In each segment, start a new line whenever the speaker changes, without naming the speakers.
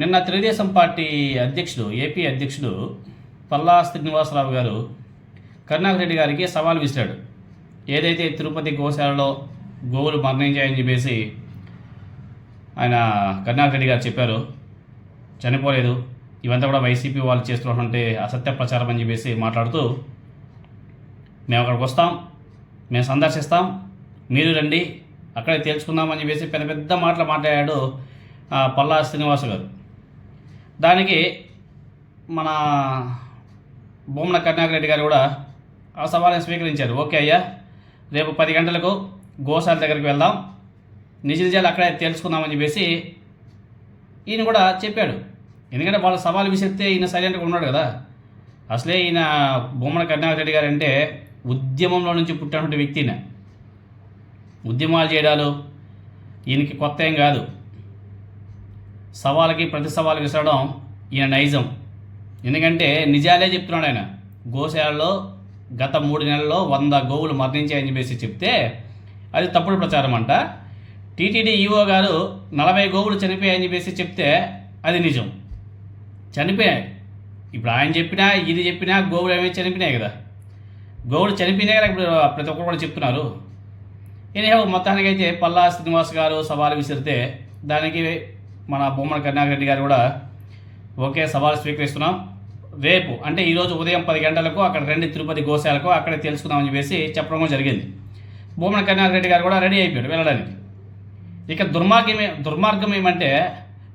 నిన్న తెలుగుదేశం పార్టీ అధ్యక్షుడు ఏపీ అధ్యక్షుడు పల్లా శ్రీనివాసరావు గారు కరుణాకర్ రెడ్డి గారికి సవాల్ విసిరాడు. ఏదైతే తిరుపతి గోశాలలో గోవులు మరణించాయని చెప్పేసి ఆయన కరుణాకర్ రెడ్డి గారు చెప్పారు. చనిపోలేదు. ఇవంతా కూడా వైసీపీ వాళ్ళు చేస్తున్నటువంటి అసత్య ప్రచారం అని చెప్పేసి మాట్లాడుతూ మేము అక్కడికి వస్తాం మేము సందర్శిస్తాం మీరు రండి అక్కడే తేల్చుకుందామని చెప్పేసి పెద్ద పెద్ద మాటలు మాట్లాడాడు పల్లా శ్రీనివాస గారు. దానికి మన బొమ్మన కరుణాకర్ రెడ్డి గారు కూడా ఆ సవాల్ని స్వీకరించారు. ఓకే అయ్యా. రేపు పది గంటలకు గోశాల దగ్గరికి వెళ్దాం. నిజ నిజాలు అక్కడే తెలుసుకుందామని చెప్పేసి ఈయన కూడా చెప్పాడు. ఎందుకంటే వాళ్ళ సవాల్ విసిరితే ఈయన సైలెంట్గా ఉన్నాడు కదా. అసలే ఈయన బొమ్మన కరుణాకర్ రెడ్డి గారు అంటే ఉద్యమంలో నుంచి పుట్టినటువంటి వ్యక్తినే ఉద్యమాలు చేయడాలు ఈయనకి కొత్త ఏం కాదు. సవాళ్ళకి ప్రతి సవాలు విసరడం ఈయన నైజం. ఎందుకంటే నిజాలే చెప్తున్నాడు ఆయన. గోశాలలో గత మూడు నెలల్లో వంద గోవులు మరణించాయని చెప్పేసి చెప్తే అది తప్పుడు ప్రచారం అంట. టీటీడీ ఈఓ గారు నలభై గోవులు చనిపోయాయని చెప్పేసి చెప్తే అది నిజం. చనిపోయాయి. ఇప్పుడు ఆయన చెప్పినా ఇది చెప్పినా గోవులు ఏమైనా చనిపోయినాయి కదా. గోవులు చనిపోయినాయి కదా ఇప్పుడు ప్రతి ఒక్కరు కూడా చెప్తున్నారు. ఎనిహో మొత్తానికైతే పల్లా శ్రీనివాస్ గారు సవాలు విసిరితే దానికి మన బొమ్మల కరుణాకర్ రెడ్డి గారు కూడా ఒకే సవాల్ స్వీకరిస్తున్నాం. రేపు అంటే ఈరోజు ఉదయం పది గంటలకు అక్కడ రండి తిరుపతి గోశాలకు అక్కడే తెలుసుకుందామని చెప్పేసి చెప్పడం జరిగింది. బొమ్మల కరుణాకర్ రెడ్డి గారు కూడా రెడీ అయిపోయాడు వెళ్ళడానికి. ఇక దుర్మార్గం దుర్మార్గం ఏమంటే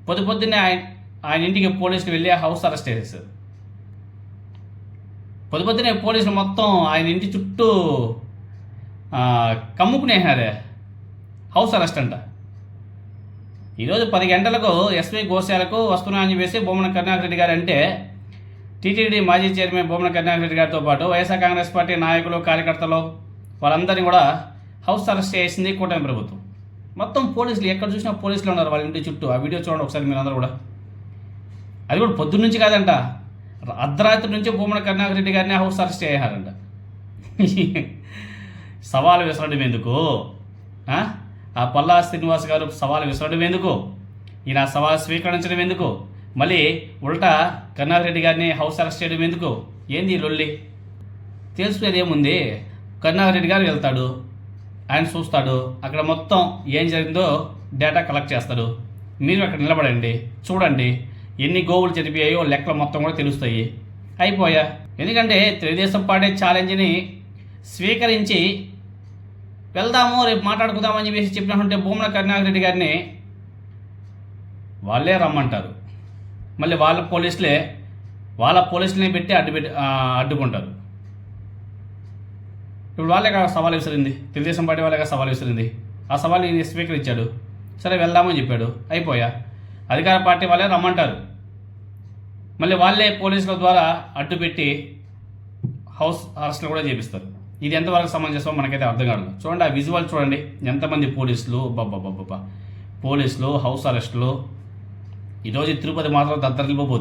పొద్దు పొద్దున్నే ఆయన ఆయన ఇంటికి పోలీసులు వెళ్ళి హౌస్ అరెస్ట్ చేసేసారు పొద్దు పొద్దునే పోలీసులు మొత్తం ఆయన ఇంటి చుట్టూ కమ్ముకునేసినారే. హౌస్ అరెస్ట్ అంట. ఈరోజు పది గంటలకు ఎస్పీ గోశాలకు వస్తున్నా అని చెప్పేసి బొమ్మన కరుణాకర్ రెడ్డి గారు అంటే టీటీడీ మాజీ చైర్మన్ బొమ్మన కరుణాకర్ రెడ్డి గారితో పాటు వైఎస్ఆర్ కాంగ్రెస్ పార్టీ నాయకులు కార్యకర్తలు వాళ్ళందరినీ కూడా హౌస్ అరెస్ట్ చేసింది కూటమి ప్రభుత్వం. మొత్తం పోలీసులు ఎక్కడ చూసినా పోలీసులు ఉన్నారు వాళ్ళ ఇంటి చుట్టూ. ఆ వీడియో చూడండి ఒకసారి మీరు కూడా. అది కూడా పొద్దున్న నుంచి కాదంట. అర్ధరాత్రి నుంచి బొమ్మన కరుణాకర్ రెడ్డి గారిని హౌస్ అరెస్ట్ చేయారంట. సవాలు విసరడం ఎందుకు? ఆ? పల్లా శ్రీనివాస్ గారు సవాలు విసరడం ఎందుకు? ఈయన సవాల్ సవాలు స్వీకరించడం ఎందుకు? మళ్ళీ ఉల్టా కన్నారెడ్డి రెడ్డి గారిని హౌస్ అరెస్ట్ చేయడం ఎందుకు? ఏంది లొల్లి? తెలుసుకునేది ఏముంది? కన్నారెడ్డి రెడ్డి గారు వెళ్తాడు ఆయన చూస్తాడు అక్కడ మొత్తం ఏం జరిగిందో డేటా కలెక్ట్ చేస్తాడు. మీరు అక్కడ నిలబడండి చూడండి ఎన్ని గోవులు చనిపోయాయో లెక్కలు మొత్తం కూడా తెలుస్తాయి. అయిపోయా? ఎందుకంటే తెలుగుదేశం పార్టీ ఛాలెంజ్ని స్వీకరించి వెళ్దాము రేపు మాట్లాడుకుందామని చెప్పేసి చెప్పినట్టుంటే భూముల కరుణాకరెడ్డి గారిని వాళ్ళే రమ్మంటారు. మళ్ళీ వాళ్ళ పోలీసులే వాళ్ళ పోలీసులని పెట్టి అడ్డు పెట్టి అడ్డుకుంటారు. ఇప్పుడు వాళ్ళే కదా సవాల్ విసిరింది. తెలుగుదేశం పార్టీ వాళ్ళే కదా సవాల్ విసిరింది. ఆ సవాల్ ఈయన స్వీకరించాడు సరే వెళ్దామని చెప్పాడు. అయిపోయా. అధికార పార్టీ వాళ్ళే రమ్మంటారు. మళ్ళీ వాళ్ళే పోలీసుల ద్వారా అడ్డుపెట్టి హౌస్ అరెస్ట్లు కూడా చేపిస్తారు. ఇది ఎంతవరకు సమంజసమో మనకైతే అర్థం కాదు. చూడండి ఆ విజువల్ చూడండి. ఎంతమంది పోలీసులు బాబా పోలీసులు హౌస్ అరెస్టులు ఈరోజు తిరుపతి మాత్రం దద్దరిల్లిపోతుంది.